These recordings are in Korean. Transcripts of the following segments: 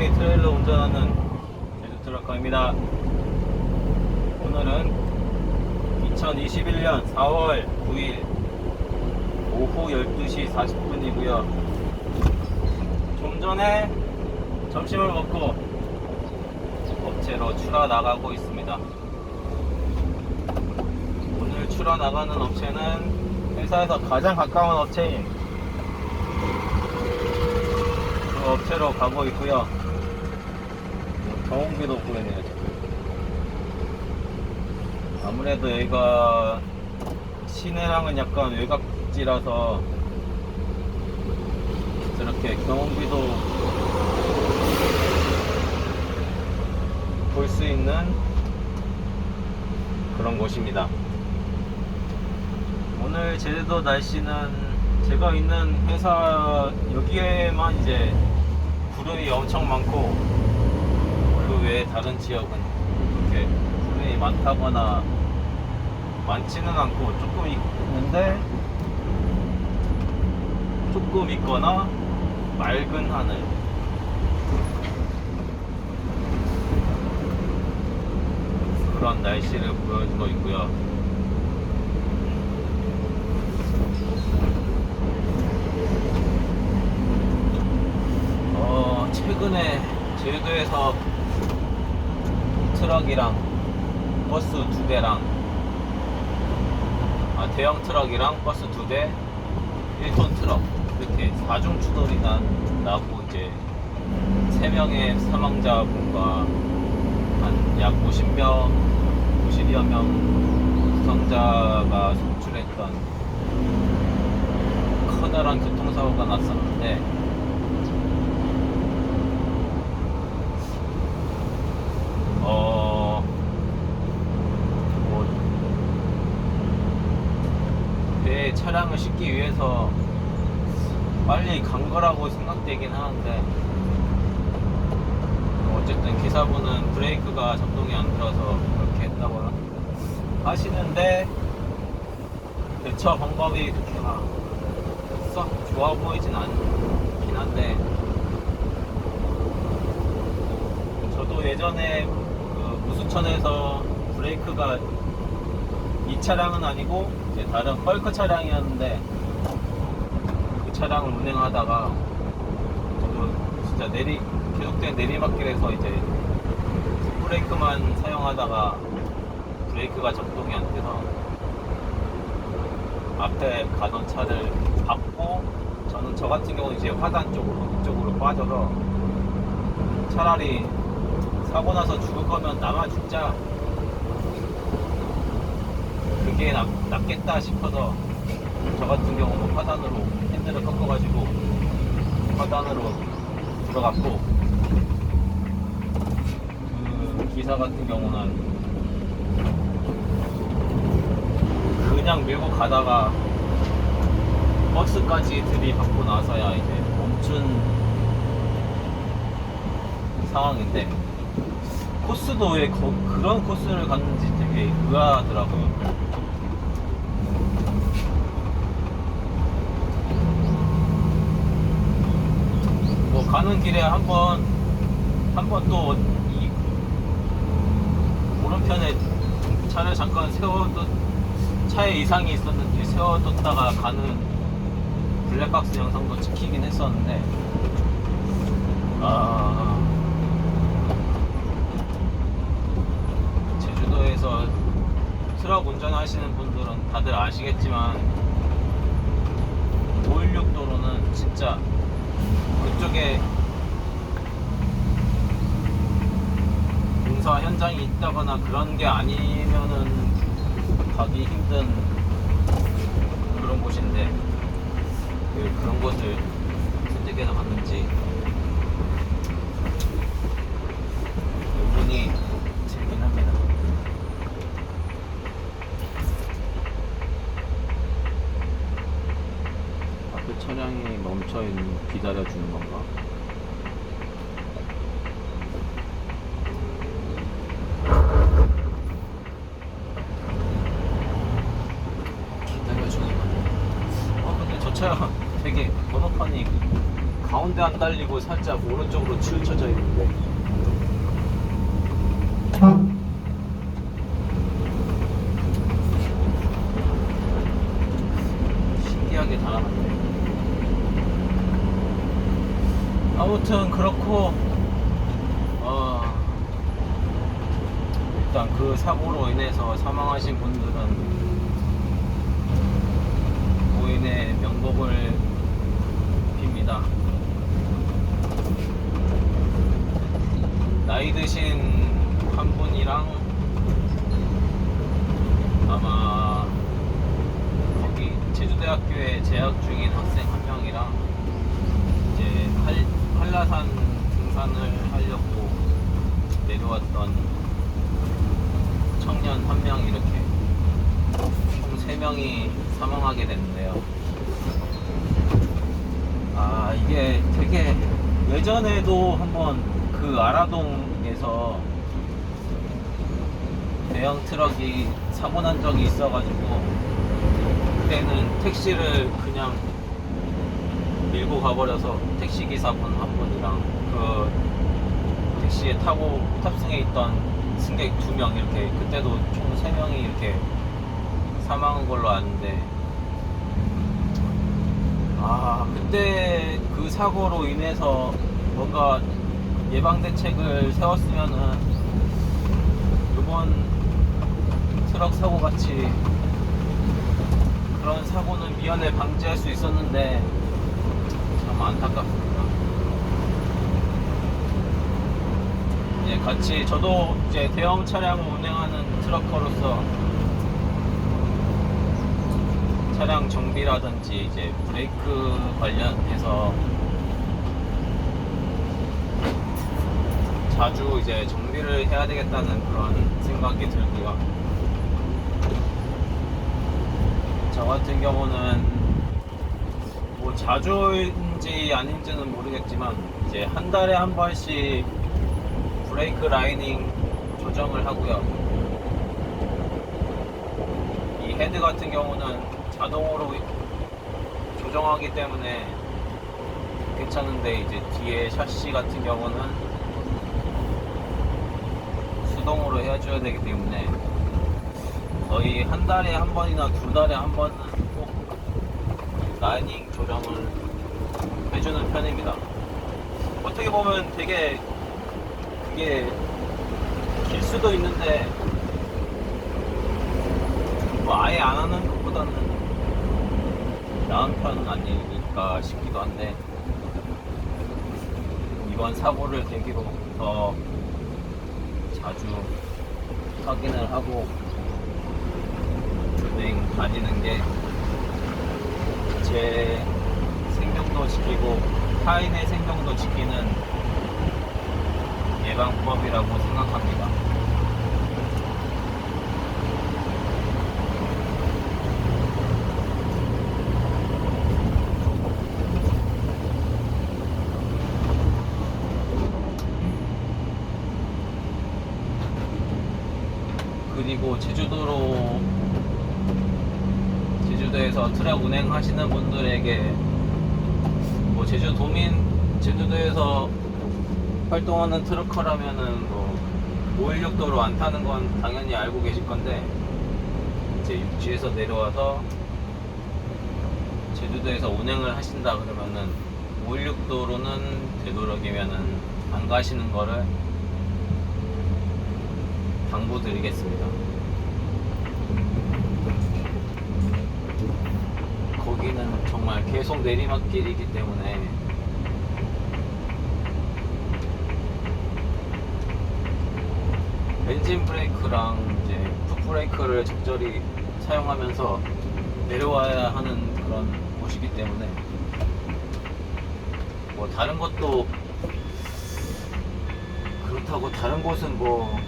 탱크로리 트레일러 운전하는 제주 트럭커입니다. 오늘은 2021년 4월 9일 오후 12시 40분이고요. 좀 전에 점심을 먹고 업체로 출하 나가고 있습니다. 오늘 출하 나가는 업체는 회사에서 가장 가까운 업체인 그 업체로 가고 있고요. 경운기도 보이네요. 지금. 아무래도 여기가 시내랑은 약간 외곽지라서 저렇게 경운기도 볼 수 있는 그런 곳입니다. 오늘 제주도 날씨는 제가 있는 회사 여기에만 이제 구름이 엄청 많고 그 외에 다른 지역은 그렇게 구름이 많다거나 많지는 않고 조금 있는데 조금 있거나 맑은 하늘 그런 날씨를 보여주고 있고요. 어, 최근에 제주도에서 트럭이랑 버스 두 대랑. 아, 대형 트럭이랑 버스 두 대, 1톤 트럭. 이렇게 4중 추돌이 나, 나고 이제 3명의 사망자분과 한 약 50명, 50여 명 부상자가 속출했던 커다란 교통사고가 났었는데 어, 뭐, 배 차량을 싣기 위해서 빨리 간 거라고 생각되긴 하는데, 뭐 어쨌든 기사분은 브레이크가 작동이 안 들어서 그렇게 했다고 하시는데, 대처 방법이 그렇게 막, 썩 좋아 보이진 않긴 한데, 저도 예전에 그 무수천에서 브레이크가 이 차량은 아니고 이제 다른 펄크 차량이었는데 그 차량을 운행하다가 저도 진짜 내리 계속된 내리막길에서 이제 브레이크만 사용하다가 브레이크가 작동이 안 돼서 앞에 가던 차를 밟고 저는 저 같은 경우는 이제 화단 쪽으로 이쪽으로 빠져서 차라리 사고 나서 죽을 거면 나만 죽자. 그게 낫, 낫겠다 싶어서 저 같은 경우는 화단으로 핸들을 꺾어가지고 화단으로 들어갔고 그 기사 같은 경우는 그냥 밀고 가다가 버스까지 들이받고 나서야 이제 멈춘 상황인데 코스도 왜 거- 그런 코스를 갔는지 되게 의아하더라고요. 뭐 가는 길에 한번 한번 또 이 오른편에 차를 잠깐 세워뒀 차에 이상이 있었는지 세워뒀다가 가는 블랙박스 영상도 찍히긴 했었는데 아 제주도에서 트럭 운전하시는 분들은 다들 아시겠지만 516 도로는 진짜 그쪽에 공사 현장이 있다거나 그런 게 아니면은 가기 힘든 그런 곳인데 왜 그런 곳을 선택해서 갔는지 의문이 들긴 합니다. 앞에 차량이 멈춰 있는 기다려 주는 건가? 기다려 주는 건가? 어 근데 저차 되게 번호판이 가운데 안 달리고 살짝 오른쪽으로 치우쳐져 있는데 신기하게 달아놨네 아무튼 그렇고 어, 일단 그 사고로 인해서 사망하신 분들은 고인의 명복을 빕니다. 나이 드신 한 분이랑 아마 거기 제주대학교에 재학 중인 학생 한 명이랑 이제 한, 한라산 등산을 하려고 내려왔던 청년 한 명 이렇게 총 3명이 사망하게 됐는데요. 아, 이게 되게 예전에도 한번 그 아라동에서 대형 트럭이 사고 난 적이 있어가지고 그때는 택시를 그냥 밀고 가버려서 택시 기사분 한 분이랑 그 택시에 타고 탑승해 있던 승객 두 명 이렇게 그때도 총 세 명이 이렇게 사망한 걸로 아는데 아 그때 그 사고로 인해서 뭔가 예방 대책을 세웠으면은 이번 트럭 사고 같이 그런 사고는 미연에 방지할 수 있었는데 참 안타깝습니다. 이제 같이 저도 이제 대형 차량을 운행하는 트럭커로서 차량 정비라든지 이제 브레이크 관련해서 자주 이제 정비를 해야 되겠다는 그런 생각이 들고요. 저 같은 경우는 뭐 자주인지 아닌지는 모르겠지만 이제 한 달에 한 번씩 브레이크 라이닝 조정을 하고요. 이 헤드 같은 경우는 자동으로 조정하기 때문에 괜찮은데 이제 뒤에 샤시 같은 경우는 수동으로 해줘야 되기 때문에 거의 한 달에 한 번이나 두 달에 한 번은 꼭 라이닝 조정을 해주는 편입니다. 어떻게 보면 되게 그게 길 수도 있는데 뭐 아예 안 하는 것보다는 편은 아닐까 싶기도 한데 이번 사고를 계기로 더 자주 확인을 하고 은행 다니는 게 제 생명도 지키고 타인의 생명도 지키는 예방법이라고 생각합니다. 그리고 제주도로 제주도에서 트럭 운행하시는 분들에게 뭐 제주도민 제주도에서 활동하는 트럭커라면은 뭐 516도로 안 타는 건 당연히 알고 계실 건데 이제 육지에서 내려와서 제주도에서 운행을 하신다 그러면은 516도로는 되도록이면은 안 가시는 거를 당부드리겠습니다. 거기는 정말 계속 내리막길이기 때문에. 엔진 브레이크랑 이제 풋 브레이크를 적절히 사용하면서 내려와야 하는 그런 곳이기 때문에. 뭐 다른 것도 그렇다고 다른 곳은 뭐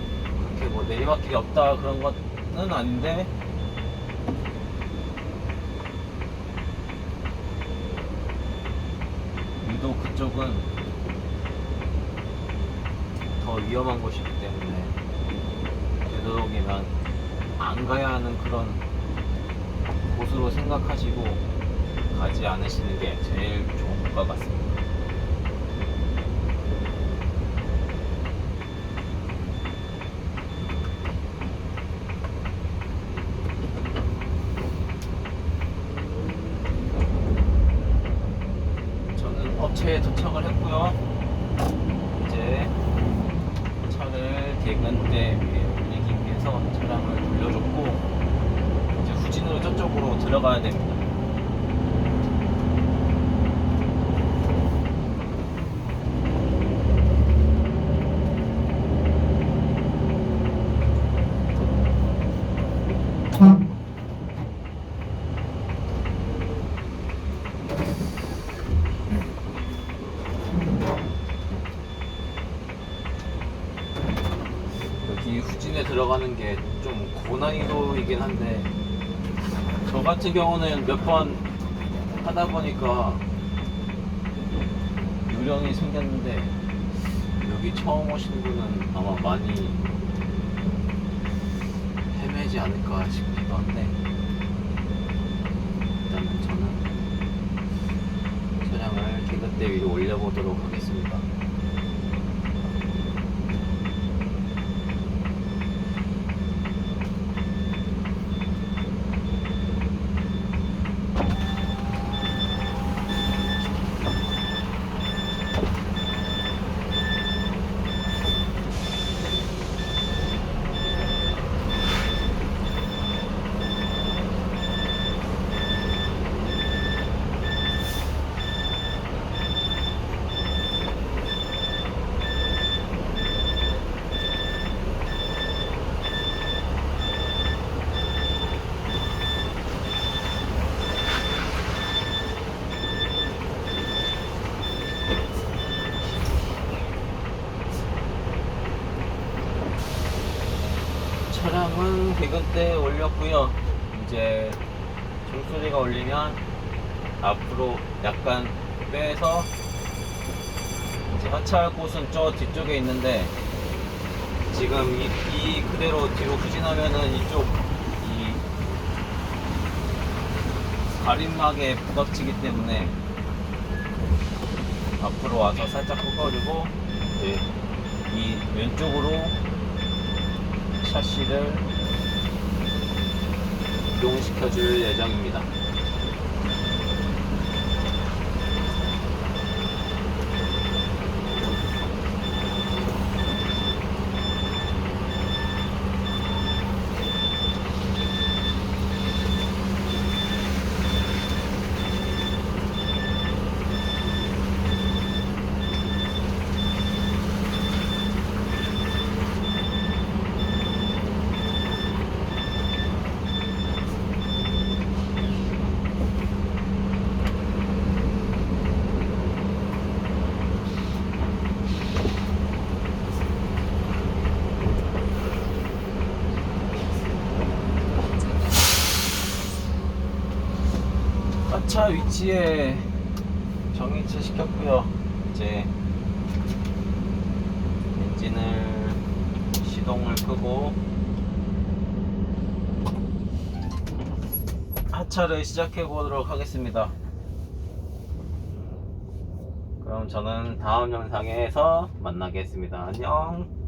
그렇게 뭐 내리막길이 없다 그런 것은 아닌데 유독 그쪽은 더 위험한 곳이기 때문에 되도록이면 안 가야 하는 그런 곳으로 생각하시고 가지 않으시는 게 제일 좋은 것 같습니다. 업체에 도착을 했고요. 이제 대근대 위에 올리기 위해서 차량을 돌려줬고 이제 후진으로 저쪽으로 들어가야 됩니다. 여기 후진에 들어가는 게 좀 고난이도이긴 한데 저 같은 경우는 몇 번 하다 보니까 요령이 생겼는데 여기 처음 오신 분은 아마 많이 헤매지 않을까 싶기도 한데 일단은 저는 차량을 개그대 위로 올려보도록 하겠습니다. 차량은 개근대에 올렸고요. 이제 종소리가 울리면 앞으로 약간 빼서 이제 하차할 곳은 저 뒤쪽에 있는데 지금 이, 이 그대로 뒤로 후진하면은 이쪽 이 가림막에 부닥치기 때문에 앞으로 와서 살짝 꺾어주고 이제 이 왼쪽으로 샤시를 이동시켜 줄 예정입니다. 하차 위치에 정위치 시켰고요. 이제 엔진을 시동을 끄고 하차를 시작해 보도록 하겠습니다. 그럼 저는 다음 영상에서 만나겠습니다. 안녕.